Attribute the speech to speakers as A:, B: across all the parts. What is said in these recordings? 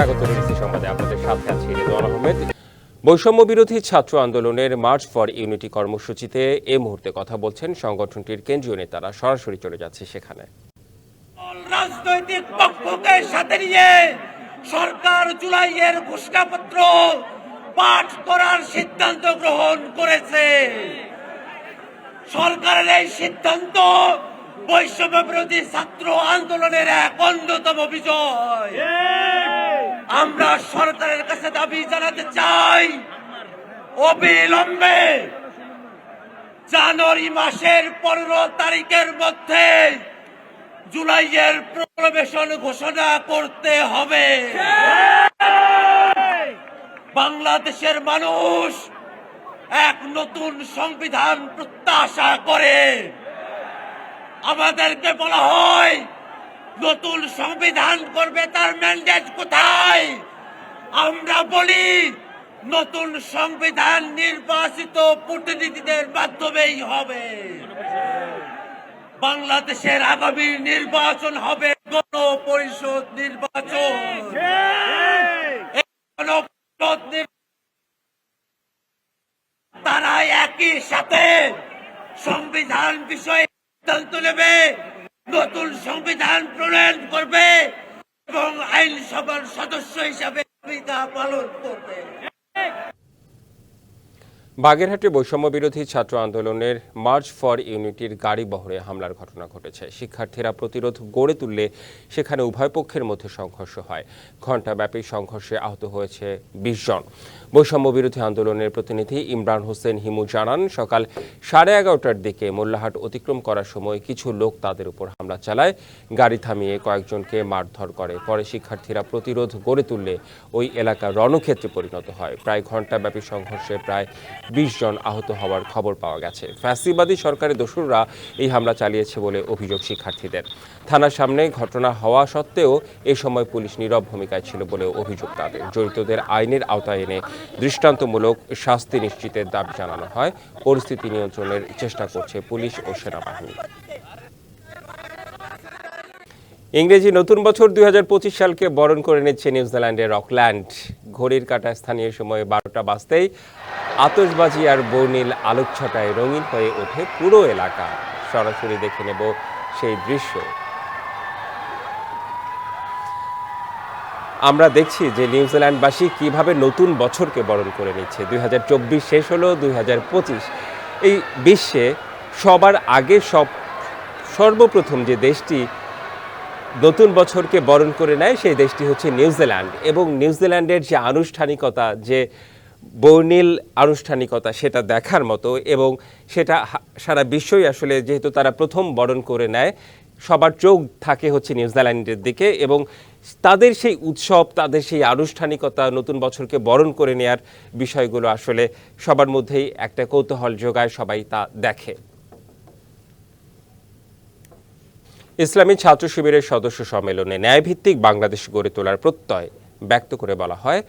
A: স্বাগত বিবিসি সংবাদে। আপনাদের সাথে আছি রেদওয়ান আহমেদ। বৈষম্য বিরোধী ছাত্র আন্দোলনের মার্চ ফর ইউনিটি কর্মসূচিতে এ মুহূর্তে কথা বলছেন সংগঠনটির কেন্দ্রীয় নেতারা। সরাসরি চলে যাচ্ছে সেখানে।
B: রাজনৈতিক পক্ষকে সাথে নিয়ে সরকার জুলাইয়ের ঘোষণাপত্র পাঠ করার সিদ্ধান্ত গ্রহণ করেছে। সরকারের এই সিদ্ধান্ত বৈষম্য বিরোধী ছাত্র আন্দোলনের এক অন্যতম বিজয়। আমরা সরকারের কাছে দাবি জানাতে চাই অবিলম্বে জানুয়ারি মাসের পনেরো তারিখের মধ্যে জুলাইয়ের প্রবেশন ঘোষণা করতে হবে। বাংলাদেশের মানুষ এক নতুন সংবিধান প্রত্যাশা করে। আমাদেরকে বলা হয়, নতুন সংবিধান করবে, তার ম্যান্ডেট কোথায়? আমরা বলি, নতুন সংবিধান নির্বাচিত প্রতিনিধিদের মাধ্যমেই হবে। বাংলাদেশের আগামী নির্বাচন হবে গণপরিষদ নির্বাচন। এই গণপরিষদ নির- তারা একই সাথে সংবিধান বিষয়ে সিদ্ধান্ত নেবে নতুন সংবিধান প্রণয়ন করবে এবং আইনসভার সদস্য হিসাবে ভূমিকা পালন করবে।
A: বাগেরহাটে বৈষম্য বিরোধী ছাত্র আন্দোলনের মার্চ ফর ইউনিটির গাড়ি বহরে হামলার ঘটনা ঘটেছে। শিক্ষার্থীরা প্রতিরোধ গড়ে তুললে সেখানে উভয় পক্ষের মধ্যে সংঘর্ষ হয়। ঘণ্টাব্যাপী সংঘর্ষে আহত হয়েছে বিশ জন। বৈষম্য বিরোধী আন্দোলনের প্রতিনিধি ইমরান হোসেন হিমু জানান, সকাল সাড়ে এগারোটার দিকে মোল্লাহাট অতিক্রম করার সময় কিছু লোক তাদের উপর হামলা চালায়। গাড়ি থামিয়ে কয়েকজনকে মারধর করে। পরে শিক্ষার্থীরা প্রতিরোধ গড়ে তুললে ওই এলাকা রণক্ষেত্রে পরিণত হয়। প্রায় ঘণ্টাব্যাপী সংঘর্ষে প্রায় বিশ জন আহত হওয়ার খবর পাওয়া গেছে। ফ্যাসিবাদী সরকারের দোসররা এই হামলা চালিয়েছে বলে অভিযোগ শিক্ষার্থীদের। থানার সামনে ঘটনা হওয়া সত্ত্বেও এ সময় পুলিশ নীরব ভূমিকায় ছিল বলে অভিযোগ তাদের। জড়িতদের আইনের আওতায় এনে দৃষ্টান্তমূলক শাস্তি নিশ্চিতের দাবি জানানো হয়। পরিস্থিতি নিয়ন্ত্রণের চেষ্টা করছে পুলিশ ও সেনাবাহিনী। ইংরেজি নতুন বছর দুই হাজার পঁচিশ সালকে বরণ করে নিচ্ছে নিউজিল্যান্ডের অকল্যান্ড ঘড়ির কাটা স্থানীয় সময়ে বারোটা বাজতেই আতশবাজি আর বর্ণিল আলোকছটায় রঙিন হয়ে ওঠে পুরো এলাকা। সরাসরি দেখে নেব সেই দৃশ্য। আমরা দেখছি যে নিউজিল্যান্ডবাসী কীভাবে নতুন বছরকে বরণ করে নিচ্ছে। দুই হাজার চব্বিশ শেষ হলো, দুই হাজার পঁচিশ। এই বিশ্বে সবার আগে সব, সর্বপ্রথম যে দেশটি নতুন বছরকে বরণ করে নেয়, সেই দেশটি হচ্ছে নিউজিল্যান্ড। এবং নিউজিল্যান্ডের যে আনুষ্ঠানিকতা, যে বর্ণিল আনুষ্ঠানিকতা সেটা দেখার মতো এবং সেটা সারা বিশ্বই আসলে যেহেতু তারা প্রথম বরণ করে নেয়, সবার চোখ থাকে হচ্ছে নিউজিল্যান্ডের দিকে এবং তাদের সেই উৎসব, তাদের সেই আনুষ্ঠানিকতা, নতুন বছরকে বরণ করে নেয়ার বিষয়গুলো আসলে সবার মধ্যেই একটা কৌতূহল যোগায়, সবাই তা দেখে। ইসলামী ছাত্র শিবিরের সদস্য সম্মেলনে ন্যায়ভিত্তিক বাংলাদেশ গড়ে তোলার প্রত্যয় ব্যক্ত করে বলা হয়।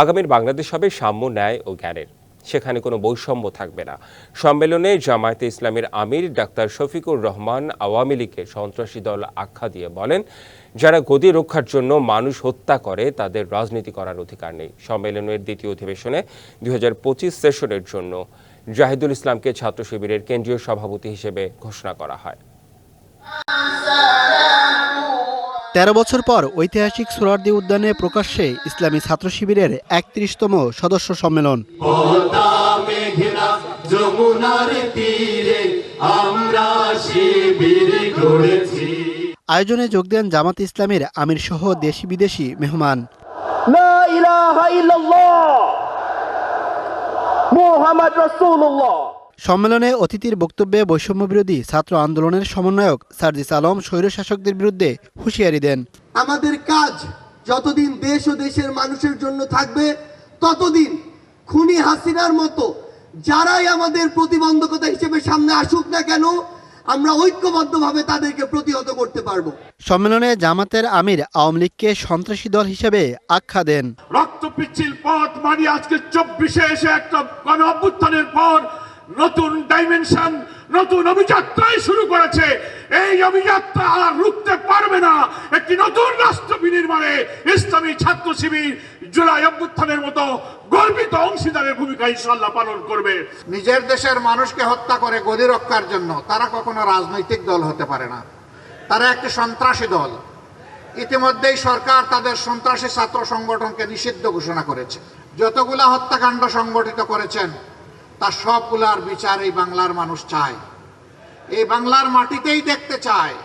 A: আগামীর বাংলাদেশ হবে সাম্য ন্যায় ও জ্ঞানের। সেখানে কোনো বৈষম্য থাকবে না। সম্মেলনে জামায়াতে ইসলামের আমির ডাক্তার শফিকুর রহমান আওয়ামী লীগকে সন্ত্রাসী দল আখ্যা দিয়ে বলেন, যারা গদি রক্ষার জন্য মানুষ হত্যা করে, তাদের রাজনীতি করার অধিকার নেই। সম্মেলনের দ্বিতীয় অধিবেশনে দুই হাজার পঁচিশ সেশনের জন্য জাহিদুল ইসলামকে ছাত্র শিবিরের কেন্দ্রীয় সভাপতি হিসেবে ঘোষণা করা হয়।
C: তেরো বছর পর ঐতিহাসিক সোরারদি উদ্যানে প্রকাশ্যে ইসলামী ছাত্র শিবিরের একত্রিশতম সদস্য সম্মেলন। আয়োজনে যোগ দেন জামাত ইসলামের আমির সহ দেশি বিদেশি মেহমান।
D: মোহাম্মদ রসুল্লাহ
C: সম্মেলনে অতিথির বক্তব্যে বৈষম্যবিরোধী ছাত্র আন্দোলনের সমন্বয়ক সার্জিস আলম স্বৈরশাসকদের বিরুদ্ধে হুঁশিয়ারি দেন।
E: আমাদের কাজ যতদিন দেশ ও দেশের মানুষের জন্য থাকবে ততদিন খুনি হাসিনার মতো যারাই আমাদের প্রতিবন্ধকতা হিসেবে সামনে আসুক না কেন আমরা ঐক্যবদ্ধভাবে তাদেরকে প্রতিহত করতে পারব।
C: সম্মেলনে জামাতের আমির আওয়ামী লীগকে সন্ত্রাসী দল হিসেবে আখ্যা দেন।
F: রক্ত পিচ্ছিল পথ মানে আজকে চব্বিশে এসে একটা গণ অভ্যুত্থানের পর নতুন ডাইমেনশন নতুন অভিযাত্রাই শুরু করেছে। এই অভিযাত্রা আর রুখতে পারবে না। একটি নতুন রাষ্ট্র বিনির্মাণে ইসলামী ছাত্র শিবির জুলাই অভ্যুত্থানের মতো গর্বিত অংশীদারের ভূমিকা ইনশাল্লাহ পালন করবে।
G: নিজের দেশের মানুষকে হত্যা করে গদি রক্ষার জন্য তারা কখনো রাজনৈতিক দল হতে পারে না। তারা একটি সন্ত্রাসী দল। ইতিমধ্যেই সরকার তাদের সন্ত্রাসী ছাত্র সংগঠনকে নিষিদ্ধ ঘোষণা করেছে। যতগুলা হত্যাকাণ্ড সংগঠিত করেছেন তার সবগুলার বিচার এই বাংলার মানুষ চায়। এই বাংলার মাটিতেই দেখতে চায়।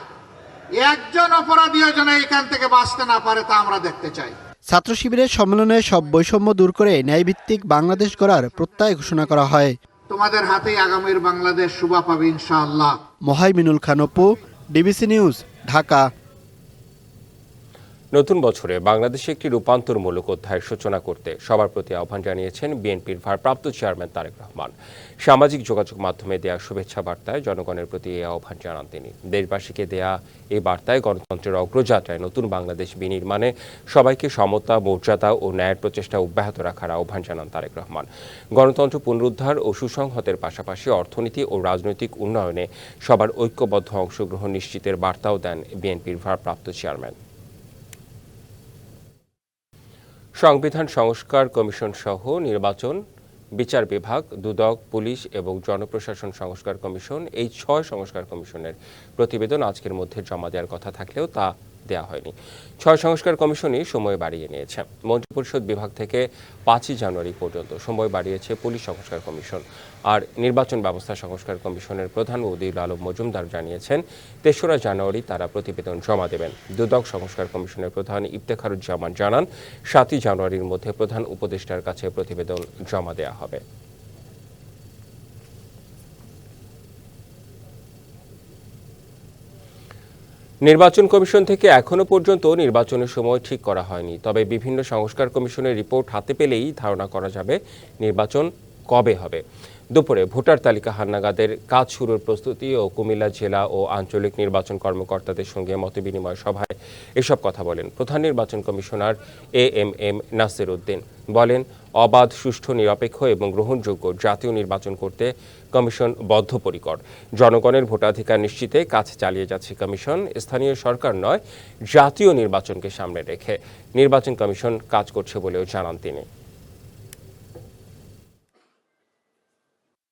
G: একজন অপরাধীও যেন এখান থেকে বাঁচতে না পারে তা আমরা দেখতে চাই।
C: ছাত্র শিবিরের সম্মেলনে সব বৈষম্য দূর করে ন্যায়ভিত্তিক বাংলাদেশ গড়ার প্রত্যয় ঘোষণা করা হয়।
G: তোমাদের হাতেই আগামীর বাংলাদেশ শুভা পাবে ইনশাআল্লাহ।
C: Mohaiminul Khan Apu DBC news Dhaka.
A: নতুন বছরে বাংলাদেশে একটি রূপান্তরমূলক অধ্যায়ের সূচনা করতে সবার প্রতি আহ্বান জানিয়েছেন বিএনপির ভারপ্রাপ্ত চেয়ারম্যান তারেক রহমান। সামাজিক যোগাযোগ মাধ্যমে দেয়া শুভেচ্ছা বার্তায় জনগণের প্রতি এই আহ্বান জানান তিনি। দেশবাসীকে দেয়া এই বার্তায় গণতন্ত্রের অগ্রযাত্রায় নতুন বাংলাদেশ বিনির্মাণে সবাইকে সমতা, মর্যাদা ও ন্যায়ের প্রচেষ্টা অব্যাহত রাখার আহ্বান জানান তারেক রহমান। গণতন্ত্র পুনরুদ্ধার ও সুসংহতের পাশাপাশি অর্থনীতি ও রাজনৈতিক উন্নয়নে সবার ঐক্যবদ্ধ অংশগ্রহণ নিশ্চিতের বার্তাও দেন বিএনপির ভারপ্রাপ্ত চেয়ারম্যান। সংবিধান সংস্কার কমিশন সহ নির্বাচন, বিচার বিভাগ, দুদক, পুলিশ এবং জনপ্রশাসন সংস্কার কমিশন, এই ছয় সংস্কার কমিশনের প্রতিবেদন আজকের মধ্যে জমা দেওয়ার কথা থাকলেও তা দেওয়া হয়নি। ছয় সংস্কার কমিশনই সময় বাড়িয়ে নিয়েছে। মন্ত্রিপরিষদ বিভাগ থেকে পাঁচই জানুয়ারি পর্যন্ত সময় বাড়িয়েছে পুলিশ সংস্কার কমিশন। আর নির্বাচন ব্যবস্থা সংস্কার কমিশনের প্রধান উদিল আলম মজুমদার জানিয়েছেন, তেসরা জানুয়ারি তারা প্রতিবেদন জমা দেবেন। দুদক সংস্কার কমিশনের প্রধান ইফতেখারুজ্জামান জানান, সাতই জানুয়ারির মধ্যে প্রধান উপদেষ্টার কাছে প্রতিবেদন জমা দেওয়া হবে। নির্বাচন কমিশন থেকে এখনও পর্যন্ত নির্বাচনের সময় ঠিক করা হয়নি। তবে বিভিন্ন সংস্কার কমিশনের রিপোর্ট হাতে পেলেই ধারণা করা যাবে নির্বাচন কবে হবে। দুপুরে ভোটার তালিকা হান্নাগাদের কাজ শুরুর প্রস্তুতি ও কুমিল্লা জেলা ও আঞ্চলিক নির্বাচন কর্মকর্তাদের সঙ্গে মতবিনিময় সভায় এসব কথা বলেন প্রধান নির্বাচন commissioner A M M Nasir Uddin. বলেন, অবাধ, সুষ্ঠু, নিরপেক্ষ এবং গ্রহণযোগ্য জাতীয় নির্বাচন করতে কমিশন বদ্ধপরিকর। জনগণের ভোটাধিকার নিশ্চিতে কাজ চালিয়ে যাচ্ছে কমিশন। স্থানীয় সরকার নয়, জাতীয় নির্বাচনকে সামনে রেখে নির্বাচন কমিশন কাজ করছে বলেও জানান তিনি।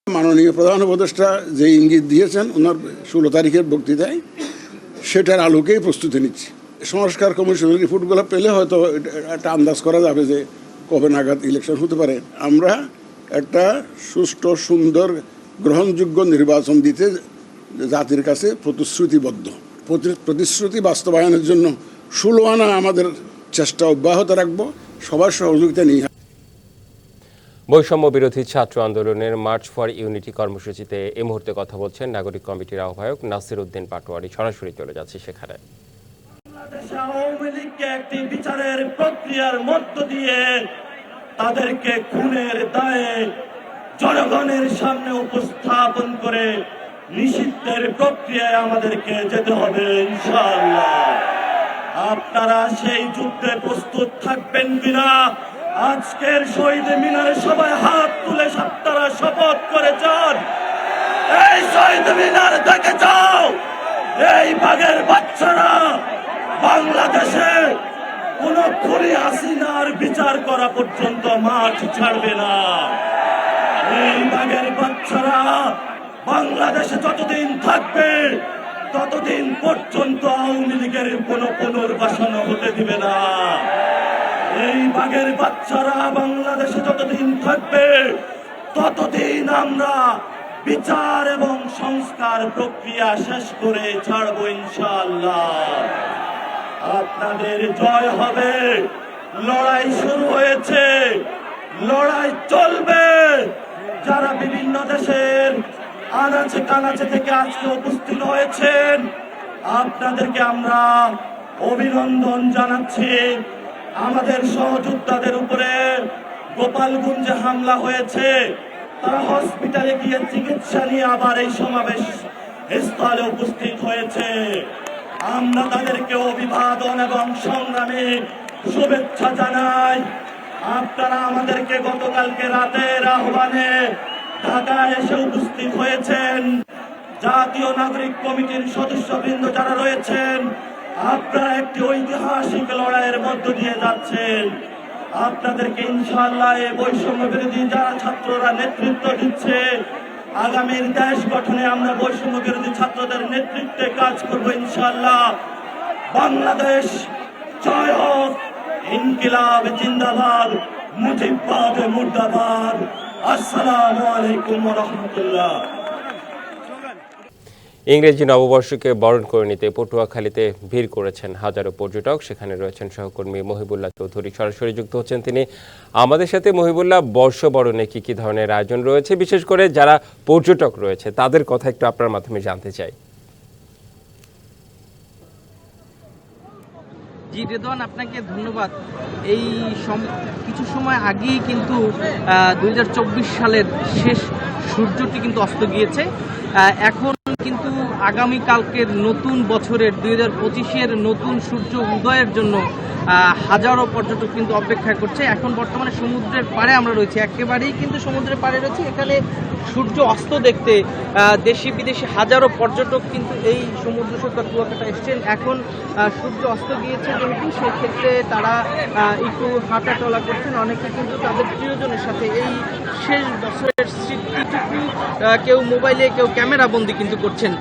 H: মাননীয় প্রধান উপদেষ্টা যে ইঙ্গিত দিয়েছেন, ওনার ষোলো তারিখের বক্তৃতায়, সেটার আলোকেই প্রস্তুতি নিচ্ছি। সংস্কার কমিশনের রিপোর্টগুলো পেলে হয়তো একটা আন্দাজ করা যাবে যে কবে নাগাদ ইলেকশন হতে পারে। আমরা একটা সুষ্ঠু, সুন্দর, গ্রহণযোগ্য নির্বাচন দিতে জাতির কাছে প্রতিশ্রুতিবদ্ধ। প্রতি- প্রতিশ্রুতি বাস্তবায়নের জন্য ষোলো আনা আমাদের চেষ্টা অব্যাহত রাখব। সবার সহযোগিতা নিয়ে
A: বৈষম্য বিরোধী ছাত্র আন্দোলনের মার্চ ফর ইউনিটি কর্মসূচিতে এই মুহূর্তে কথা বলছেন নাগরিক কমিটির আহ্বায়ক নাসির উদ্দিন পাটোয়ারি। সরাসরি চলে যাচ্ছে সেখানে।
I: একটি বিচারের প্রক্রিয়ার মধ্য দিয়ে তাদেরকে খুনের দায়ে জনগণের সামনে উপস্থাপন করে নিষিদ্ধের প্রক্রিয়ায় আমাদেরকে যেতে হবে, ইনশাআল্লাহ। আপনারা সেই যুদ্ধে প্রস্তুত থাকবেন কিনা আজকের শহীদ মিনারে সবাই হাত তুলে আপনারা শপথ করে যান। এই শহীদ মিনার দেখে যাও, এই বাঘের বাচ্চারা বাংলাদেশে কোন খুনি হাসিনার বিচার করা পর্যন্ত মাঠ ছাড়বে না। এই বাঘের বাচ্চারা বাংলাদেশে যতদিন থাকবে, ততদিন পর্যন্ত আওয়ামী লীগের কোন পুনর্বাসন হতে দিবে না। এই বাঘের বাচ্চারা বাংলাদেশে যতদিন থাকবে, ততদিন আমরা বিচার এবং সংস্কার প্রক্রিয়া শেষ করে ছাড়বো ইনশাল্লাহ আপনাদের জয় হবে। লড়াই শুরু হয়েছে। লড়াই চলবে। যারা বিভিন্ন দেশের আনাচে কানাচে থেকে আজকে উপস্থিত হয়েছেন, আপনাদেরকে আমরা অভিনন্দন জানাচ্ছি। আমাদের সহযোদ্ধাদের উপরে গোপালগঞ্জে হামলা হয়েছে। তারা হসপিটালে গিয়ে চিকিৎসা নিয়ে আবার এই সমাবেশ স্থলে উপস্থিত হয়েছে। আমরা তাদেরকে অভিবাদন এবং সংগ্রামে শুভেচ্ছা জানাই। আপনারা আমাদেরকে গতকালকে রাতের আহ্বানে ঢাকায় এসে উপস্থিত হয়েছেন।
J: জাতীয় নাগরিক কমিটির সদস্যবৃন্দ যারা রয়েছেন আপনারা একটি ঐতিহাসিক লড়াইয়ের মধ্য দিয়ে যাচ্ছেন। আপনাদেরকে ইনশাআল্লাহ এই বৈষম্য বিরোধী যারা ছাত্ররা নেতৃত্ব দিচ্ছে, আগামীর দেশ গঠনে আমরা বৈষম্য বিরোধী ছাত্রদের নেতৃত্বে কাজ করব ইনশাল্লাহ বাংলাদেশ জয় হোক। ইনকিলাব জিন্দাবাদ মুজিবাদ মুর্দাবাদ। আসসালামু আলাইকুম রহমতুল্লাহ।
A: ইংরেজি নববর্ষকে বরণ করে নিতে পটুয়াখালীতে ভিড় করেছেন হাজারো পর্যটক। সেখানে রয়েছেন সহকর্মী মহিবুল্লাহ চৌধুরী। সরাসরি যুক্ত হচ্ছেন তিনি। আমাদের সাথে মহিবুল্লাহ, বর্ষবরণে কি কি ধরনের আয়োজন রয়েছে? বিশেষ করে যারা পর্যটক রয়েছে, তাদের কথা একটু আপনার মাধ্যমে জানতে চাই।
K: জি রেদওয়ান আপনাকে ধন্যবাদ। এই কিছু সময় আগেই কিন্তু দু হাজার চব্বিশ সালের শেষ সূর্যটি কিন্তু অস্ত গিয়েছে। এখন আগামীকালকের নতুন বছরের দুই হাজার পঁচিশের নতুন সূর্য উদয়ের জন্য হাজারো পর্যটক কিন্তু অপেক্ষা করছে। এখন বর্তমানে সমুদ্রের পাড়ে আমরা রয়েছি। একেবারেই কিন্তু সমুদ্রের পাড়ে রয়েছি। এখানে সূর্য অস্ত দেখতে দেশি বিদেশি হাজারো পর্যটক কিন্তু এই সমুদ্র সৈকত কুয়াকাটা এসছেন। এখন সূর্য অস্ত গিয়েছে যেহেতু সেক্ষেত্রে তারা একটু হাঁটা চলা করছেন। অনেকে কিন্তু তাদের প্রিয়জনের সাথে এই শেষ আহ, কেউ মোবাইলে, কেউ ক্যামেরা বন্দি কিন্তু করছেন।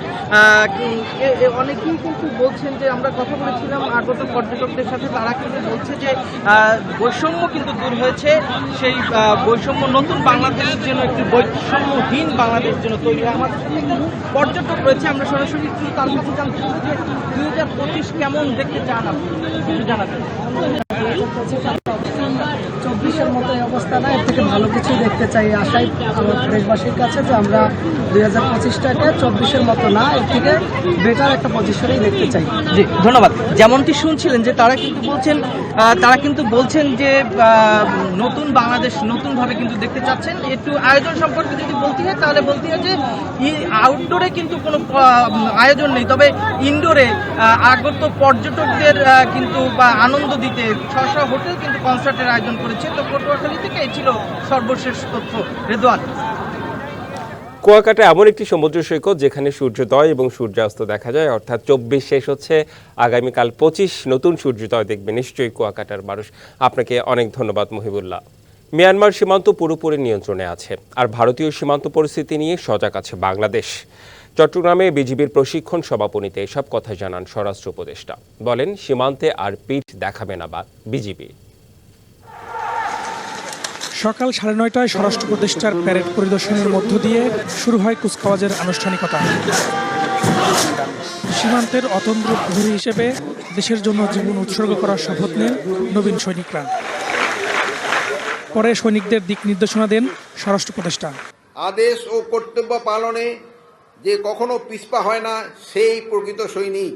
K: অনেকেই কিন্তু বলছেন যে আমরা কথা বলেছিলাম, আর আগত পর্যটকদের সাথে তারা কিন্তু বলছে যে বৈষম্য কিন্তু দূর হয়েছে। সেই বৈষম্য, নতুন বাংলাদেশের জন্য একটি বৈষম্যহীন বাংলাদেশ জন্য তৈরি হয়। আমাদের পর্যটক রয়েছে। আমরা সরাসরি তার কাছে জানতে যে দুই হাজার পঁচিশ কেমন দেখতে চান আপনি? জানাবেন।
L: চব্বিশের মতো এই অবস্থা না। এর থেকে ভালো কিছু দেখতে চাই আশাই আমার দেশবাসীর কাছে যে আমরা দুই হাজার পঁচিশটাকে চব্বিশের মতো না, এর থেকে বেটার একটা পজিশনেই দেখতে চাই।
K: জি, ধন্যবাদ। যেমনটি শুনছিলেন যে তারা কিন্তু বলছেন তারা কিন্তু বলছেন যে নতুন বাংলাদেশ নতুনভাবে কিন্তু দেখতে চাচ্ছেন। একটু আয়োজন সম্পর্কে যদি বলতে হয় তাহলে বলতে হয় যে আউটডোরে কিন্তু কোনো আয়োজন নেই। তবে ইনডোরে আগত পর্যটকদের কিন্তু বা আনন্দ দিতে, ছশ হোটেল কিন্তু কনসার্টের আয়োজন করেছে। পটুয়াখালী থেকে এই ছিল সর্বশেষ তথ্য। রেদওয়ান।
A: কুয়াকাটা এমন একটি সমুদ্র সৈকত যেখানে সূর্যোদয় এবং সূর্যাস্ত দেখা যায়, অর্থাৎ চব্বিশ শেষ হচ্ছে। আগামীকাল পঁচিশ, নতুন সূর্যোদয় দেখবে নিশ্চয়ই কুয়াকাটার মানুষ। আপনাকে অনেক ধন্যবাদ, মহিবুল্লাহ। মিয়ানমার সীমান্ত পুরোপুরি নিয়ন্ত্রণে আছে, আর ভারতীয় সীমান্ত পরিস্থিতি নিয়ে সজাগ আছে বাংলাদেশ। চট্টগ্রামে বিজিবির প্রশিক্ষণ সমাপনীতে এসব কথা জানান স্বরাষ্ট্র উপদেষ্টা। বলেন, সীমান্তে আর পিঠ দেখাবে না বা বিজিবি।
M: সকাল সাড়ে নয়টায় স্বরাষ্ট্র উপদেষ্টার প্যারেড পরিদর্শনের মধ্য দিয়ে শুরু হয় কুচকাওয়াজের আনুষ্ঠানিকতা। সীমান্তের অতন্দ্র প্রহরী হিসেবে দেশের জন্য জীবন উৎসর্গ করার শপথ নেন নবীন সৈনিকরা। পরে সৈনিকদের দিক নির্দেশনা দেন স্বরাষ্ট্র উপদেষ্টা।
N: আদেশ ও কর্তব্য পালনে যে কখনো পিছপা হয় না সেই প্রকৃত সৈনিক।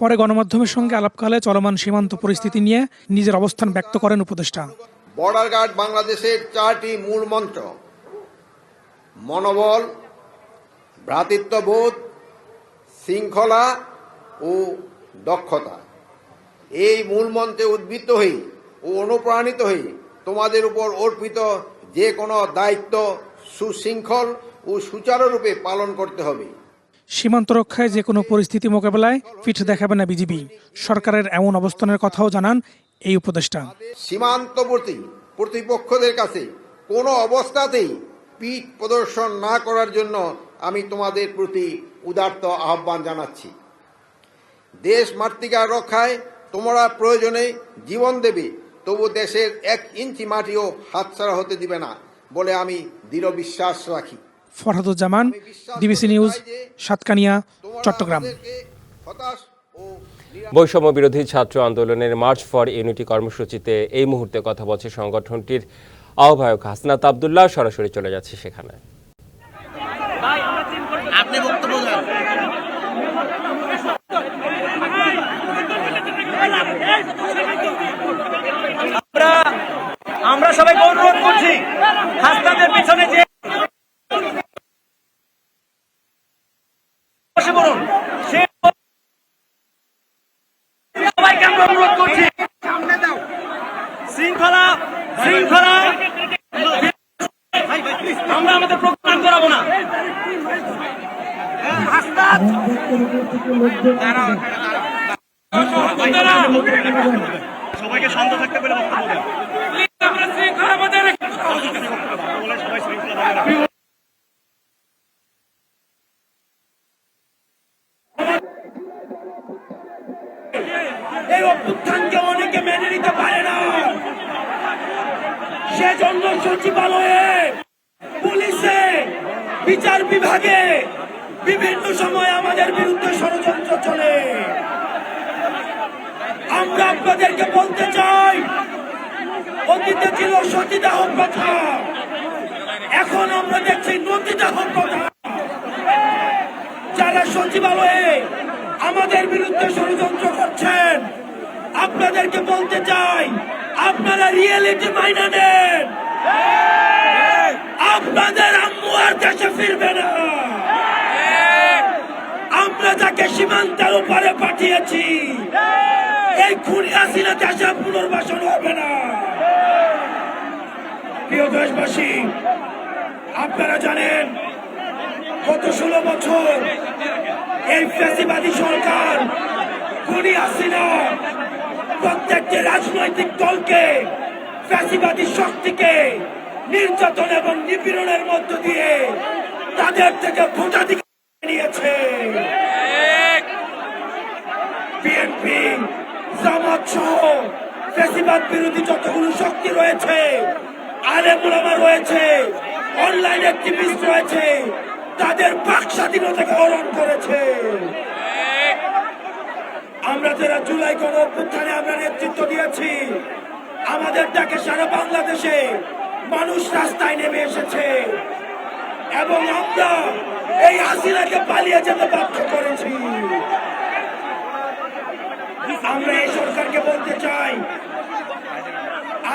M: পরে গণমাধ্যমের সঙ্গে আলাপকালে চলমান সীমান্ত পরিস্থিতি নিয়ে নিজের অবস্থান ব্যক্ত করেন উপদেষ্টা।
N: বর্ডার গার্ড বাংলাদেশের চারটি মূল মন্ত্র। মনোবল, ভ্রাতৃত্ববোধ, শৃঙ্খলা ও দক্ষতা। এই মূল মন্ত্রে উদ্বৃত্ত হয়ে ও অনুপ্রাণিত হয়ে তোমাদের উপর অর্পিত যে কোনো দায়িত্ব সুশৃঙ্খল ও সুচারুরূপে পালন করতে হবে।
M: সীমান্ত রক্ষায় যে কোনো পরিস্থিতি মোকাবেলায় পিঠ দেখাবে না বিজিবি। সরকারের এমন অবস্থানের কথাও জানান এই উপদেষ্টা
N: সীমান্তবর্তী প্রতিপক্ষদের কাছে কোনো অবস্থাতেই পিঠ প্রদর্শন না করার জন্য আমি তোমাদের প্রতি উদার্ত আহ্বান জানাচ্ছি। দেশ মাতৃকার রক্ষায় তোমরা প্রয়োজনে জীবন দেবে তবু দেশের এক ইঞ্চি মাটিও হাতছাড়া হতে দিবে না বলে আমি দৃঢ় বিশ্বাস রাখি।
M: Farhaduzzaman DBC news Satkania Chattogram.
N: হতাশ ও
A: বৈষম্য বিরোধী ছাত্র আন্দোলনের মার্চ ফর ইউনিটি কর্মসূচিতে এই মুহূর্তে কথা বলছে সংগঠনটির আহ্বায়ক হাসনাত আবদুল্লাহ। সরাসরি চলে যাচ্ছে সেখানে।
J: আপনি বক্তব্য আমরা আমরা সবাইকে অনুরোধ করছি হাসনাদের পিছনে যে বসে পড়ুন সে সবাইকে আমরা অনুরোধ করছি শৃঙ্খলা শৃঙ্খলা আমরা আমাদের প্রোগ্রাম করাবো না
L: আমাদের উপর থেকে লোকজন
J: সবাইকে শান্ত থাকতে বলে বক্তব্য দেন এই অভ্যুত্থানকে অনেকে মেনে নিতে পারে না সেজন্য সচিবালয়ে পুলিশে বিচার বিভাগে বিভিন্ন সময় আমাদের বিরুদ্ধে ষড়যন্ত্র চলে। আমরা আপনাদেরকে বলতে চাই, অতীতে ছিল সতীদাহ প্রথা, এখন আমরা দেখছি নদীদাহ প্রথা। যারা সচিবালয়ে আমাদের বিরুদ্ধে ষড়যন্ত্র করছেন, আপনাদেরকে বলতে চাই, আপনারা রিয়েলিটি মাইনা নেন। আপনাদের আম্মু আর দেশে ফিরবে না। আমরা যাকে সীমান্তের উপরে পাঠিয়েছি। এই খুনি হাসিনা দেশে পুনর্বাসন হবে না। প্রিয় দেশবাসী আপনারা জানেন গত ষোলো বছর এই ফ্যাসিবাদী সরকার খুনি হাসিনা প্রত্যেকটি রাজনৈতিক দলকে ফ্যাসিবাদী শক্তিকে নির্যাতন এবং নিপীড়নের মধ্য দিয়ে তাদের থেকে ভোটাধিকার নিয়েছে বিএনপি জামাত সহ ফেসিবাদ বিরোধী যতগুলো শক্তি রয়েছে আলেমুলামা রয়েছে অনলাইন অ্যাক্টিভিস্ট রয়েছে, তাদের বাক স্বাধীনতাকে হরণ করেছে। আমরা যারা জুলাই গণ অভ্যুত্থানে আমরা নেতৃত্ব দিয়েছি, আমাদের ডাকে সারা বাংলাদেশে মানুষ রাস্তায় নেমে এসেছে। এবং আমরা এই হাসিনাকে পালিয়ে যেতে বাধ্য করেছি। আমরা এই সরকারকে বলতে চাই,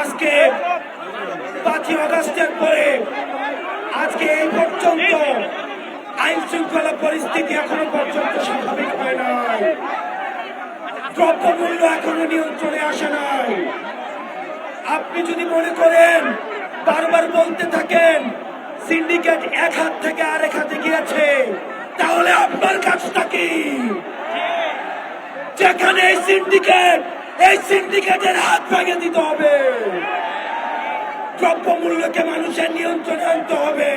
J: আজকে পাঁচই অগস্টের পরে, আজকে এই পর্যন্ত আইন শৃঙ্খলা পরিস্থিতি এখনও পর্যন্ত স্বাভাবিক হয় নাই। দ্রব্যমূল্য এখনও নিয়ন্ত্রণে আসে নাই। আপনি যদি মনে করেন, বারবার বলতে থাকেন, সিন্ডিকেট এক হাত থেকে আরেক হাতে গিয়েছে, তাহলে আপনার কাজটা কি? এই সিন্ডিকেট এই সিন্ডিকেটের হাত ভেঙে দিতে হবে। দ্রব্যমূল্যকে মানুষের নিয়ন্ত্রণে আনতে হবে।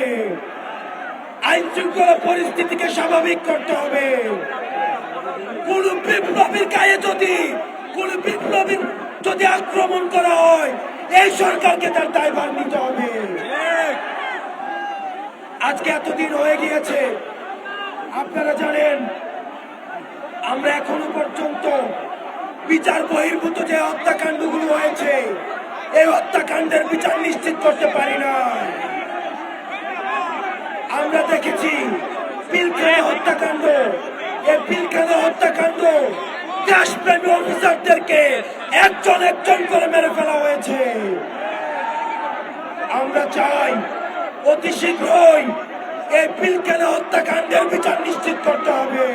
J: আইন শৃঙ্খলা পরিস্থিতিকে স্বাভাবিক করতে হবে। কোন বিপ্লবীর গায়ে যদি, কোন বিপ্লবীর যদি আক্রমণ করা হয়, এই সরকারকে তার দায়ভার নিতে হবে। আজকে এতদিন হয়ে গিয়েছে। আপনারা জানেন আমরা এখনও পর্যন্ত বিচার বহির্ভূত যে হত্যাকাণ্ডগুলো হয়েছে, এই হত্যাকাণ্ডের বিচার নিশ্চিত করতে পারি না। আমরা দেখেছি পিলখানা হত্যাকাণ্ড। এই পিলখানা হত্যাকাণ্ড দেশপ্রেমী অফিসারদেরকে একজন একজন করে মেরে ফেলা হয়েছে। আমরা চাই অতি শীঘ্রই এই পিলখানা হত্যাকাণ্ডের বিচার নিশ্চিত করতে হবে।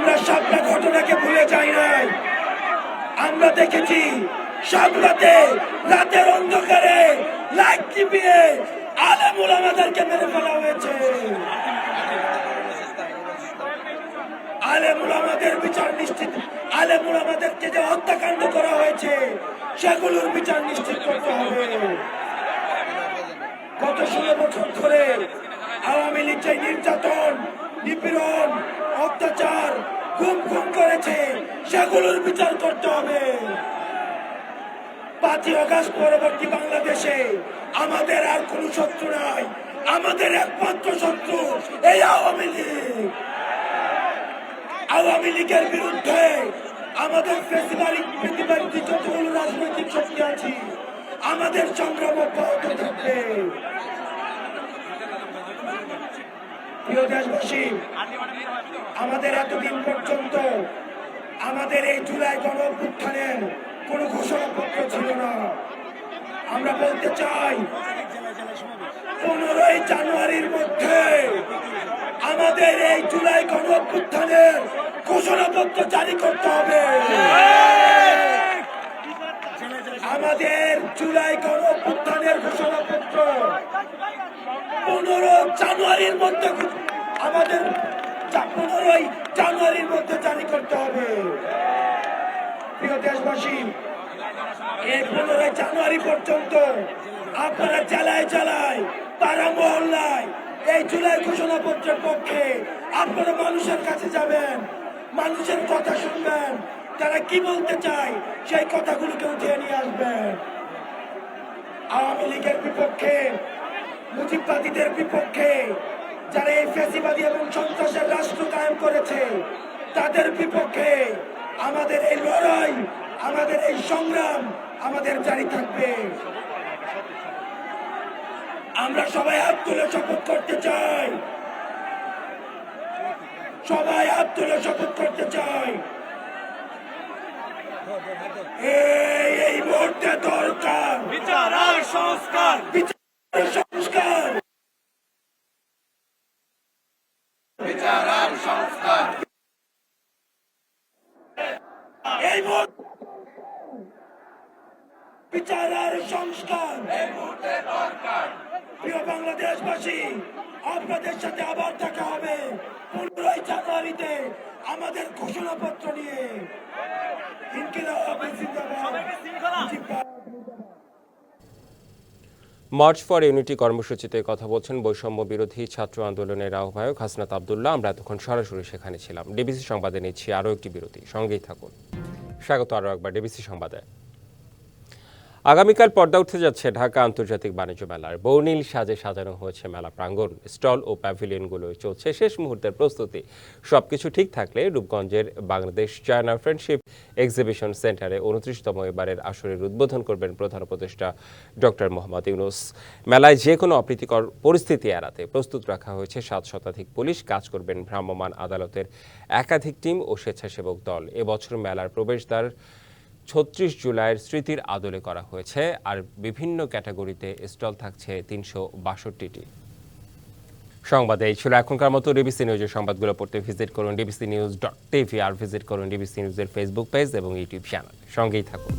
J: আমরা সবটা ঘটনাকে ভুলে যাই নাই। আমরা দেখেছি, সব রাতে, রাতের অন্ধকারে লাইট টিপিয়ে আলেমুল আমাদেরকে মেরে ফেলা হয়েছে। আলেমুল আমাদের বিচার নিশ্চিত, আলেমুল আমাদেরকে যে হত্যাকাণ্ড করা হয়েছে, সেগুলোর বিচার নিশ্চিত করতে হবে। গত ষোলো বছর ধরে আওয়ামী লীগ যে নির্যাতন, নিপীড়ন খুন করেছে, সেগুলোর বিচার করতে হবে। পাঁচই অগাস্ট পরবর্তী বাংলাদেশে আমাদের আর কোন শত্রু নাই, আমাদের একমাত্র শত্রু এই আওয়ামী লীগ। আওয়ামী লীগের বিরুদ্ধে আমাদের যতগুলো রাজনৈতিক শক্তি আছে, আমাদের সংগ্রাম অব্যাহত থাকবে। প্রিয় দেশবাসী, আমাদের এতদিন পর্যন্ত আমাদের এই জুলাই গণ অভ্যুত্থানের কোনো ঘোষণাপত্র ছিল না। আমরা বলতে চাই, পনেরোই জানুয়ারির মধ্যে আমাদের এই জুলাই গণ অভ্যুত্থানের ঘোষণাপত্র জারি করতে হবে। আমাদের জুলাই গণ অভ্যুত্থানের ঘোষণাপত্র পনেরো জানুয়ারির মধ্যে আমাদের পনেরোই জানুয়ারির মধ্যে জারি করতে হবে। প্রিয় দেশবাসী, এই পনেরোই জানুয়ারি পর্যন্ত আপনারা জেলায় জেলায়, পাড়া মহল্লায় এই জুলাই ঘোষণাপত্রের পক্ষে আপনারা মানুষের কাছে যাবেন, মানুষের কথা শুনবেন, তারা কি বলতে চায় সেই কথাগুলোকে উঠিয়ে নিয়ে আসবেন। আওয়ামী লীগের বিপক্ষে মুজিববাদীদের বিপক্ষে যারা এই ফ্যাসিবাদী এবং সন্ত্রাসের রাষ্ট্র কায়েম করেছে তাদের বিপক্ষে আমাদের এই লড়াই আমাদের এই সংগ্রাম আমাদের জারি থাকবে। আমরা সবাই হাত তুলে শপথ করতে চাই। সবাই হাত তুলে শপথ করতে চাই। এই মুহূর্তে দরকার। বিচার আর সংস্কার। বিচার সংস্কার বিচার আর সংস্কার। বিচার আর সংস্কার। এই প্রিয় বাংলাদেশবাসী, আপনাদের সাথে আবার দেখা হবে পনেরোই জানুয়ারিতে আমাদের ঘোষণাপত্র নিয়ে। ইনকিলাব।
A: মার্চ ফর ইউনিটি কর্মসূচিতে কথা বলছেন বৈষম্য বিরোধী ছাত্র আন্দোলনের আহ্বায়ক হাসনাত আবদুল্লাহ। আমরা এতক্ষণ সরাসরি সেখানে ছিলাম। ডিবিসি সংবাদে নিচ্ছি আরও একটি বিরতি। সঙ্গেই থাকুন। স্বাগত আরও একবার ডিবিসি সংবাদে। আগামীকাল পর্দা উঠতে যাচ্ছে ঢাকা আন্তর্জাতিক বাণিজ্য মেলার। বর্ণিল সাজে সাজানো হয়েছে মেলা প্রাঙ্গণ। স্টল ও প্যাভিলিয়নগুলো চলছে শেষ মুহূর্তের প্রস্তুতি। সবকিছু ঠিক থাকলে রূপগঞ্জের বাংলাদেশ চায়না ফ্রেন্ডশিপ এক্সিবিশন সেন্টারে উনত্রিশতম এবারের আসরের উদ্বোধন করবেন প্রধান উপদেষ্টা ডক্টর মোহাম্মদ ইউনুস। মেলায় যে কোনো অপ্রীতিকর পরিস্থিতি এড়াতে প্রস্তুত রাখা হয়েছে সাত শতাধিক পুলিশ। কাজ করবেন ভ্রাম্যমাণ আদালতের একাধিক টিম ও স্বেচ্ছাসেবক দল। এবছর মেলার প্রবেশদ্বার ছত্রিশ জুলাইয়ের স্মৃতির আদলে করা হয়েছে আর বিভিন্ন ক্যাটাগরিতে স্টল থাকছে তিনশো বাষট্টিটি। সংবাদে এই ছিল এখনকার মতো ডিবিসি নিউজের সংবাদগুলো পড়তে ভিজিট করুন ডিবিসি নিউজ ডট টিভি আর ভিজিট করুন ডিবিসি নিউজের ফেসবুক পেজ এবং ইউটিউব চ্যানেল। সঙ্গেই থাকুন।